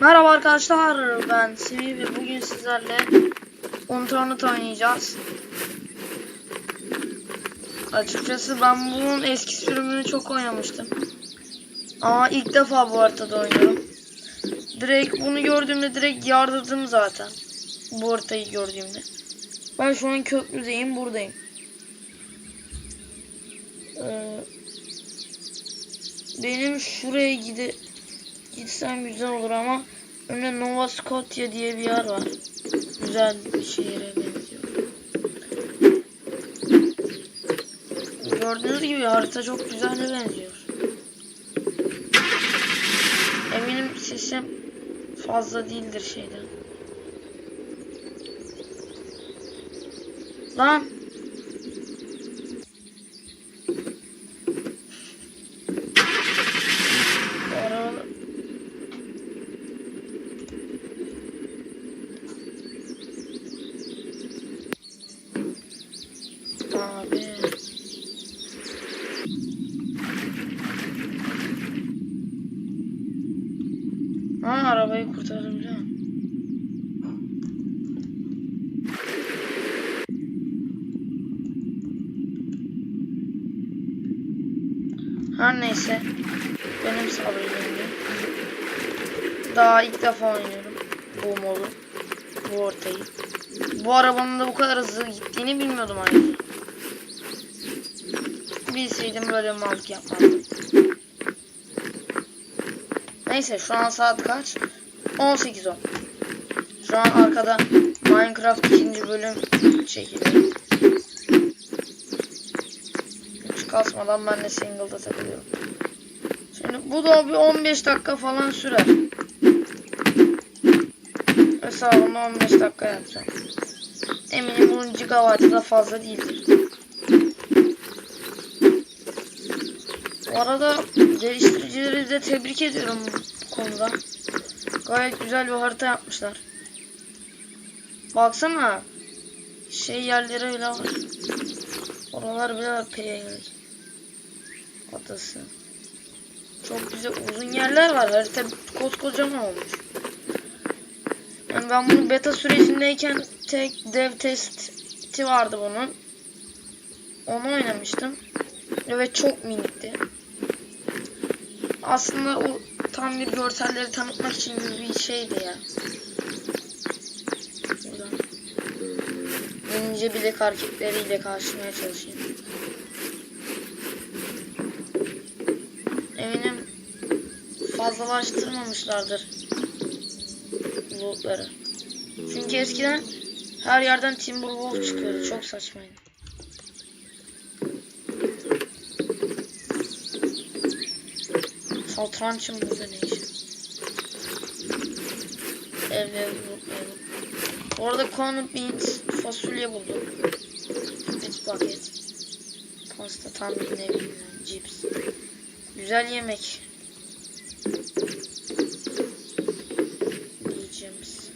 Merhaba arkadaşlar ben Semih ve bugün sizlerle Unturned oynayacağız. Açıkçası ben bunun eski sürümünü çok oynamıştım. Ama ilk defa bu haritada oynuyorum. Direkt bunu gördüğümde direkt yardırdım zaten. Bu haritayı gördüğümde. Ben şu an köprüdeyim buradayım. Ee, benim şuraya gide gitsem güzel olur ama önüne Nova Scotia diye bir yer var. Güzel bir şehire benziyor. Gördüğünüz gibi harita çok güzel benziyor. Eminim sesim fazla değildir şeyden. Lan! Bu araba- Abi. Ha arabayı kurtardım biliyor musun? Her neyse. Benim sabrım Daha ilk defa oynuyorum bu modu. Bu ortayı. Bu arabanın da bu kadar hızlı gittiğini bilmiyordum ayrıca. Bilseydim böyle mallık yapmazdım. Neyse şu an saat kaç? 18.10. Şu an arkada Minecraft ikinci bölüm çekiliyor. Hiç kasmadan ben de single'da takılıyorum. Şimdi bu da bir 15 dakika falan sürer. Hesabımı 15 dakika yapacağım. Eminim bunun gigabaytı da fazla değildir. Bu arada geliştiricileri de tebrik ediyorum bu konuda. Gayet güzel bir harita yapmışlar. Baksana. Şey yerleri bile var. Oralar bile var. Adası. Çok güzel uzun yerler var. Harita koskocaman olmuş. Yani ben bunu beta sürecindeyken tek dev testi vardı bunun. Onu oynamıştım. Ve çok minikti. Aslında o tam bir görselleri tanıtmak için bir şeydi ya. Buradan. İnce bilek hareketleriyle karşılamaya çalışayım. Eminim fazlalaştırmamışlardır lootları. Çünkü eskiden her yerden Timberwolf çıkıyordu. Çok saçmaydı. Satrançın burada ne işi? Evleri lootlayalım. Orada corned beans fasulye buldum. Split bucket. Pasta tam bir ne bileyim cips. Güzel yemek. Yiyeceğimiz.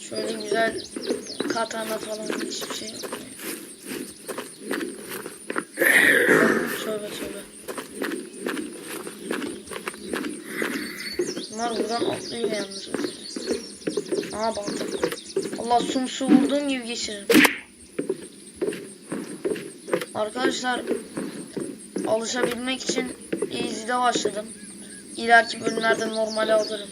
Şöyle güzel katana falan hiçbir şey yok. Tövbe tövbe. Bunlar buradan atlıyor yalnız. Aha balta. Allah sumsu vurduğum gibi geçiririm. Arkadaşlar alışabilmek için easy'de başladım. İleriki bölümlerde normale alırım.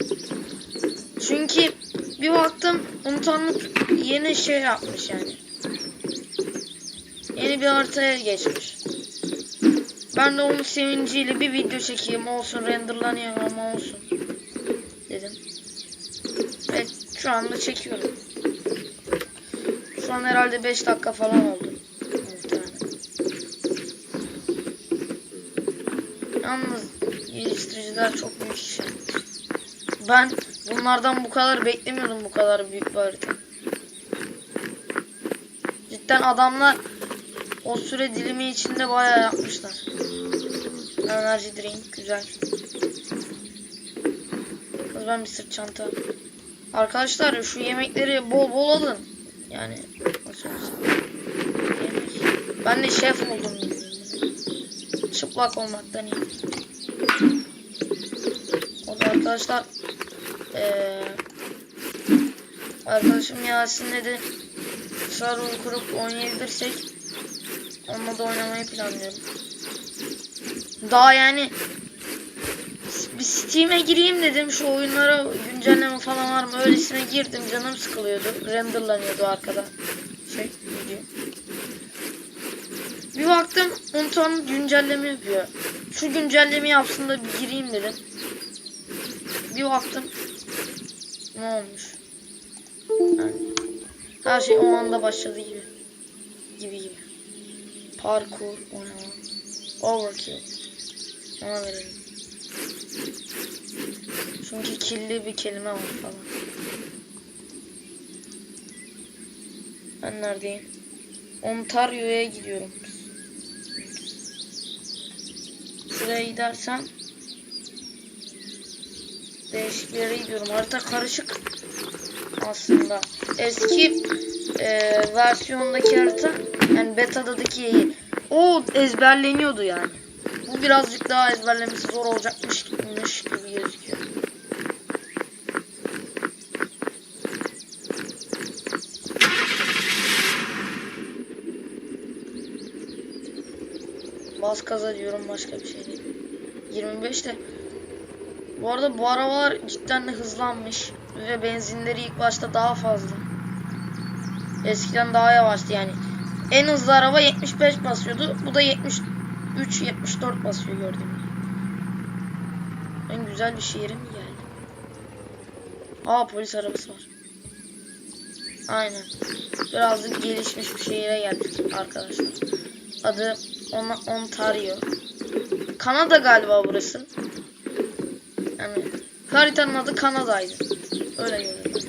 Çünkü bir baktım unutanlık yeni şey yapmış yani. Yeni bir haritaya geçmiş. Ben de onun sevinciyle bir video çekeyim olsun renderlanıyor ama olsun şu anda çekiyorum. Şu an herhalde 5 dakika falan oldu. Yalnız geliştiriciler çok büyük iş. Ben bunlardan bu kadar beklemiyordum bu kadar büyük bir. Cidden adamlar o süre dilimi içinde bayağı yapmışlar. Enerji drink güzel. O zaman bir sırt çanta. Arkadaşlar şu yemekleri bol bol alın. Yani nasıl olsa. Yemek. Ben de şef oldum. Çıplak olmaktan iyi. O da arkadaşlar Ee, arkadaşım Yasin'le de server kurup oynayabilirsek onunla da oynamayı planlıyorum. Daha yani bir Steam'e gireyim dedim şu oyunlara güncelleme falan var mı öylesine girdim canım sıkılıyordu renderlanıyordu arkada şey video. Bir baktım Unton güncelleme yapıyor. Şu güncelleme yapsın da bir gireyim dedim. Bir baktım ne olmuş. Her şey o anda başladı gibi. Gibi gibi. Parkur, oynama. Overkill. Ona verelim. Çünkü kirli bir kelime var falan. Ben neredeyim? Ontario'ya gidiyorum. Şuraya gidersem değişik yere gidiyorum. Harita karışık aslında. Eski e, versiyondaki harita yani beta'daki. O ezberleniyordu yani. Bu birazcık daha ezberlemesi zor olacakmış gibi gibi Bas kaza diyorum başka bir şey değil. 25 de bu arada bu arabalar cidden de hızlanmış ve benzinleri ilk başta daha fazla. Eskiden daha yavaştı yani. En hızlı araba 75 basıyordu. Bu da 73 74 basıyor gördüğünüz. gibi. En güzel bir şehre mi geldi? Aa polis arabası var. Aynen. Birazcık gelişmiş bir şehire geldik arkadaşlar. Adı Ona Ontario. Kanada galiba burası. Yani haritanın adı Kanada'ydı. Öyle görünüyor.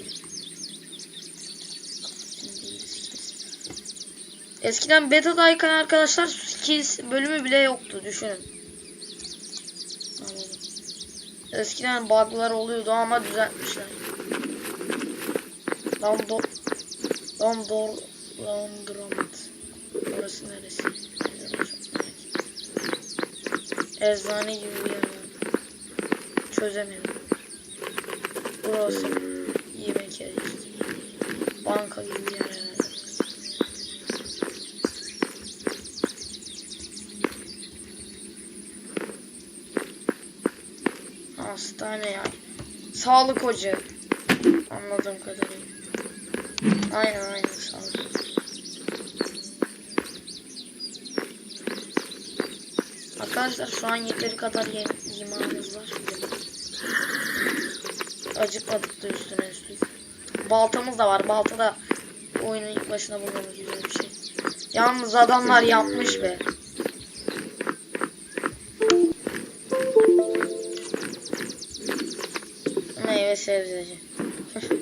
Eskiden beta'dayken arkadaşlar skills bölümü bile yoktu düşünün. Eskiden bug'lar oluyordu ama düzeltmişler. Lando Landor Laundromat. Orası neresi? Eczane gibi bir yer var. Çözemedim. Burası yemek yeri. Banka gibi bir yer herhalde. Hastane ya. Sağlık ocağı. Anladığım kadarıyla. Aynen aynen sağlık ocağı. Arkadaşlar şu an yeteri kadar yemeğimiz var. Acıkmadık da üstüne üstlük. Baltamız da var. Balta da oyunun ilk başına bulmamız güzel bir şey. Yalnız adamlar yapmış be. Meyve sebzeci.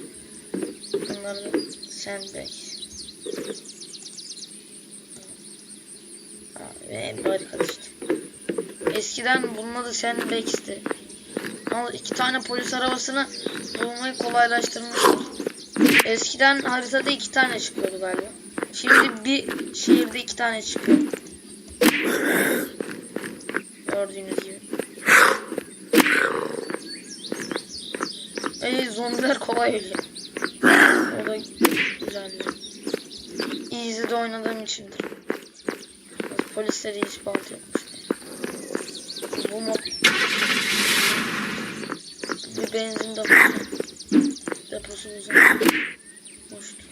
Bunları sandbag. Ve barikat işte. Eskiden bunun adı sandbag'ti. Ama iki tane polis arabasını bulmayı kolaylaştırmışlar. Eskiden haritada iki tane çıkıyordu galiba. Şimdi bir şehirde iki tane çıkıyor. Gördüğünüz gibi. Ey zombiler kolay ölüyor. O da güzel bir. Easy'de oynadığım içindir. Polislere hiç bant yokmuş. Bu bir benzin deposu. Deposu. Boştu.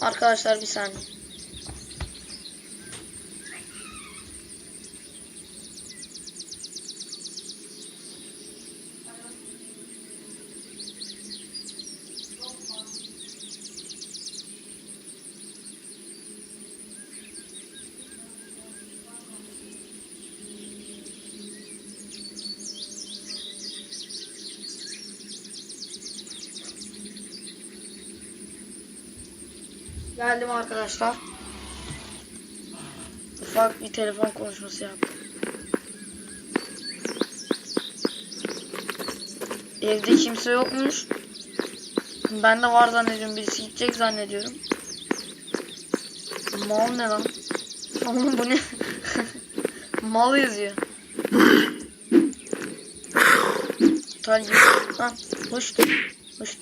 Arkadaşlar bir saniye. Geldim arkadaşlar. Ufak bir telefon konuşması yaptım. Evde kimse yokmuş. Ben de var zannediyorum. Birisi gidecek zannediyorum. Mal ne lan? Oğlum bu ne? Mal yazıyor. gibi. Ha, hoş. Hoş.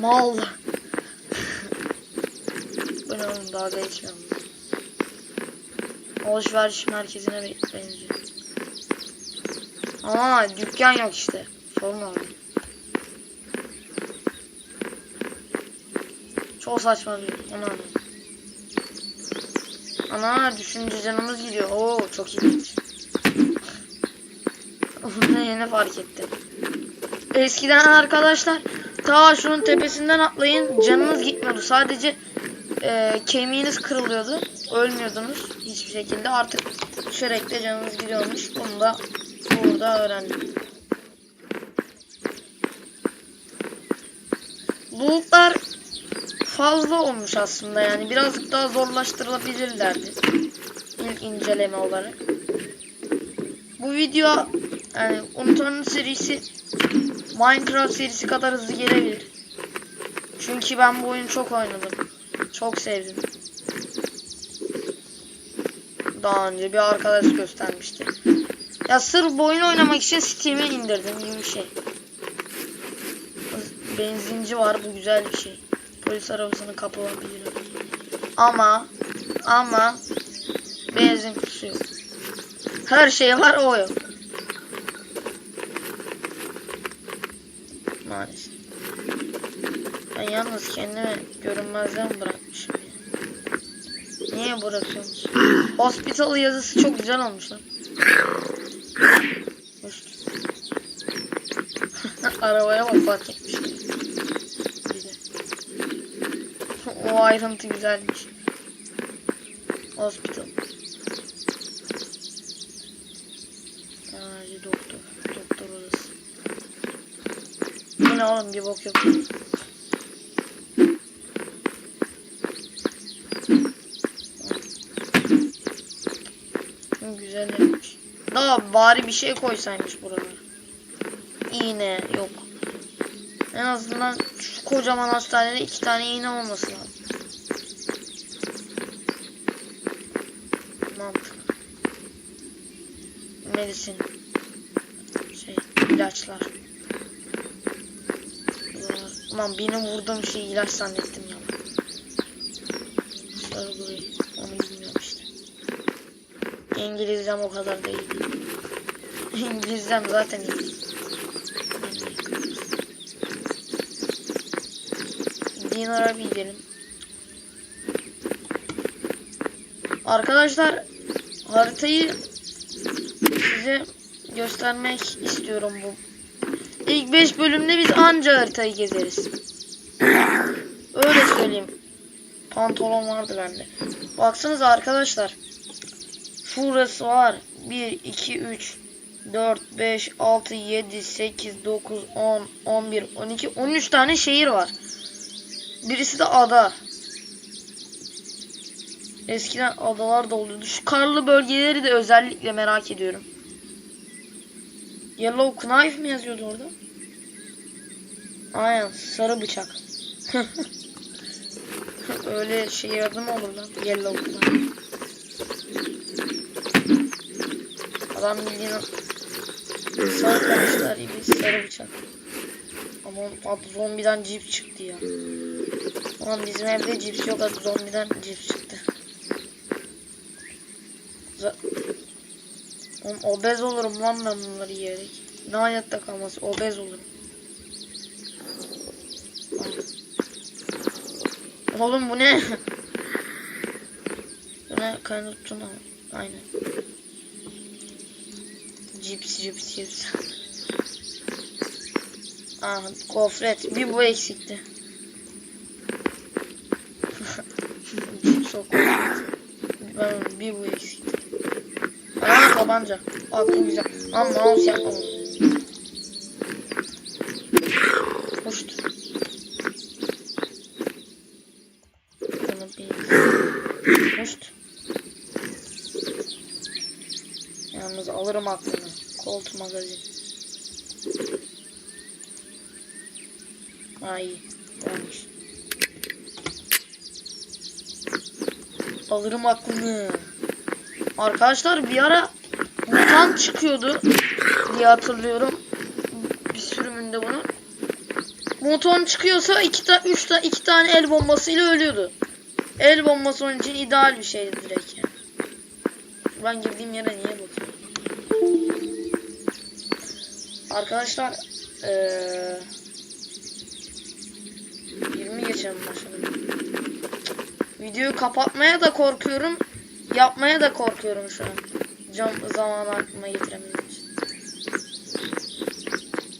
Mal. Oğlum dalga geçmiyorum. Alışveriş merkezine be- benziyor. Ama dükkan yok işte. Sorun orada. Çok saçma bir onu anladım. Ana düşünce canımız gidiyor. Oo çok ilginç. Bunu yeni fark ettim. Eskiden arkadaşlar ta şunun tepesinden atlayın canınız gitmiyordu. Sadece e, kemiğiniz kırılıyordu. Ölmüyordunuz hiçbir şekilde. Artık düşerek canınız gidiyormuş. Bunu da burada öğrendim. Bulutlar fazla olmuş aslında yani birazcık daha zorlaştırılabilirlerdi ilk inceleme olarak. Bu video yani Unutanın serisi Minecraft serisi kadar hızlı gelebilir. Çünkü ben bu oyunu çok oynadım. Çok sevdim. Daha önce bir arkadaş göstermişti. Ya sırf bu oyunu oynamak için Steam'e indirdim gibi bir şey. Benzinci var bu güzel bir şey. Polis arabasını kapatabilirim. Ama ama benzin kutusu yok. Her şey var o yok. Maalesef. Ben yalnız kendimi görünmezden bırakmışım. Niye bırakıyorsunuz? Hospital yazısı çok güzel olmuş lan. Arabaya bak fark etmiş. O ayrıntı güzelmiş. Hospital. Acil doktor. Doktor odası. Bu ne oğlum bir bok yok. Hı, Güzel yapmış. Daha bari bir şey koysaymış buralara. İğne yok. En azından şu kocaman hastanede iki tane iğne olması lazım. Mantıklı. Medisin. Şey, ilaçlar. Ulan benim vurduğum şey ilaç zannettim ya. Surgery. Onu bilmiyorum. İngilizcem o kadar değil. İngilizcem zaten iyi. Dinara bir gidelim. Arkadaşlar haritayı size göstermek istiyorum bu. İlk 5 bölümde biz anca haritayı gezeriz. Öyle söyleyeyim. Pantolon vardı bende. Baksanıza arkadaşlar. Şurası var. 1, 2, 3, 4, 5, 6, 7, 8, 9, 10, 11, 12, 13 tane şehir var. Birisi de ada. Eskiden adalar da oluyordu. Şu karlı bölgeleri de özellikle merak ediyorum. Yellow knife mi yazıyordu orada? Aynen sarı bıçak. Öyle şey adı mı olur lan? Yellow knife. Adam bildiğin sarı kamışlar gibi sarı bıçak. Ama zombiden cips çıktı ya. Ulan bizim evde cips yok adı zombiden cips çıktı. Z Oğlum obez olurum lan ben bunları yiyerek. Ne hayatta kalması obez olurum. Oğlum bu ne? bu ne? Kanı tuttun ama. Aynen. Cips cips cips. Aha gofret. Bir bu eksikti. gofret. Ben bir bu eksikti. Aa tabanca. Aklım güzel. Ama mouse yapmam. Hoştu. Bunu bir. Hoştu. Yalnız alırım Colt magazin. İyi. Olmuş. Alırım aklını. Arkadaşlar bir ara mutant çıkıyordu diye hatırlıyorum. bir sürümünde bunun. Motor çıkıyorsa iki ta üç ta iki tane el bombasıyla ölüyordu. El bombası onun için ideal bir şeydi direkt yani. Ben girdiğim yere niye bakıyorum? Arkadaşlar eee 20 geçen başladım. Videoyu kapatmaya da korkuyorum. Yapmaya da korkuyorum şu an. Cam zamanı aklıma getiremediğim için.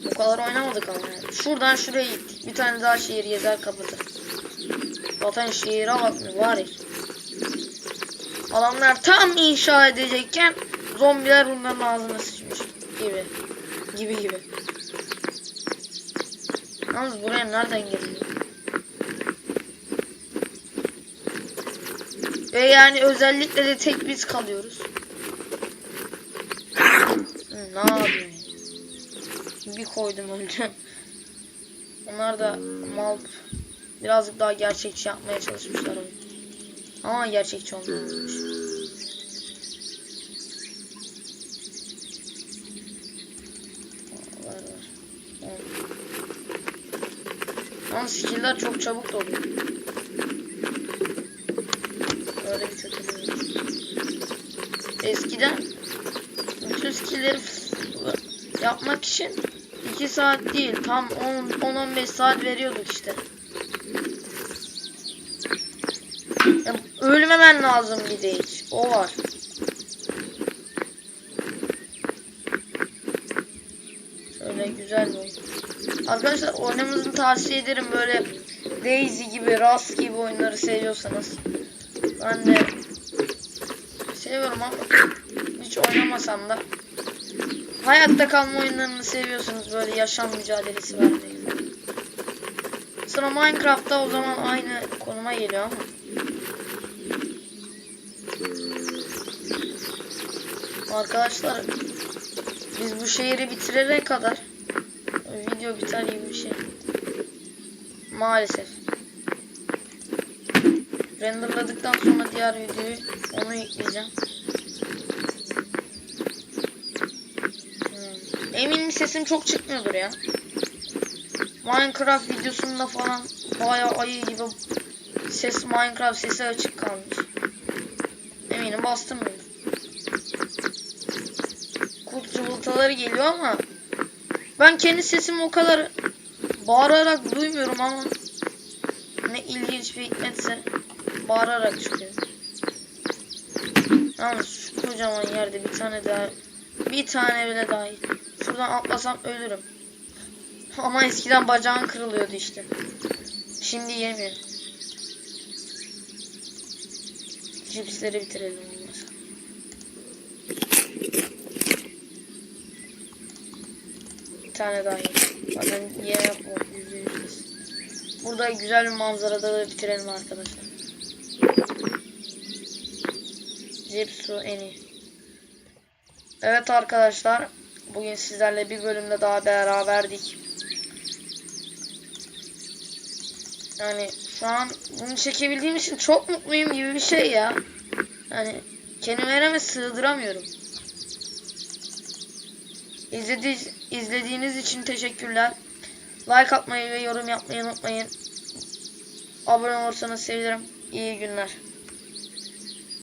O kadar oynamadık ama yani. Şuradan şuraya gittik. Bir tane daha şehir gezer kapatır. Zaten şehire bak mübarek. Adamlar tam inşa edecekken zombiler bunların ağzına sıçmış gibi. Gibi gibi. Yalnız buraya nereden giriliyor? Ve yani özellikle de tek biz kalıyoruz. Ne yapayım? Bir koydum önce. Onlar da mal birazcık daha gerçekçi yapmaya çalışmışlar. Ama gerçekçi olmamış. Var var. Evet. Skill'ler çok çabuk doluyor. Öyle bir kötülüğü. Eskiden bütün skill'leri yapmak için 2 saat değil tam 10-15 saat veriyorduk işte. Ya, ölmemen lazım bir de hiç. O var. Şöyle güzel oyun. Arkadaşlar oynamanızı tavsiye ederim böyle Daisy gibi, Rust gibi oyunları seviyorsanız. Ben de seviyorum ama hiç oynamasam da hayatta kalma oyunlarını seviyorsunuz böyle yaşam mücadelesi vermeyi. Sonra Minecraft'ta o zaman aynı konuma geliyor ama. Arkadaşlar biz bu şehri bitirene kadar video biter gibi bir şey. Maalesef. Renderladıktan sonra diğer videoyu onu yükleyeceğim. Hmm. Eminim sesim çok çıkmıyordur ya. Minecraft videosunda falan bayağı ayı gibi ses Minecraft sesi açık kalmış. Eminim bastırmıyor. Kurt cıvıltıları geliyor ama ben kendi sesimi o kadar bağırarak duymuyorum ama ne ilginç bir hikmetse bağırarak çıkıyor. Yalnız şu kocaman yerde bir tane daha bir tane bile daha iyi. Şuradan atlasam ölürüm. Ama eskiden bacağın kırılıyordu işte. Şimdi yemiyor. Cipsleri bitirelim olmazsa. Bir tane daha yemek yok. Yüzde yüz. Burada güzel bir manzarada da bitirelim arkadaşlar. Cips en iyi. Evet arkadaşlar. Bugün sizlerle bir bölümde daha beraberdik. Yani şu an bunu çekebildiğim için çok mutluyum gibi bir şey ya. Yani kelimelerime sığdıramıyorum. İzledi izlediğiniz için teşekkürler. Like atmayı ve yorum yapmayı unutmayın. Abone olursanız sevinirim. İyi günler.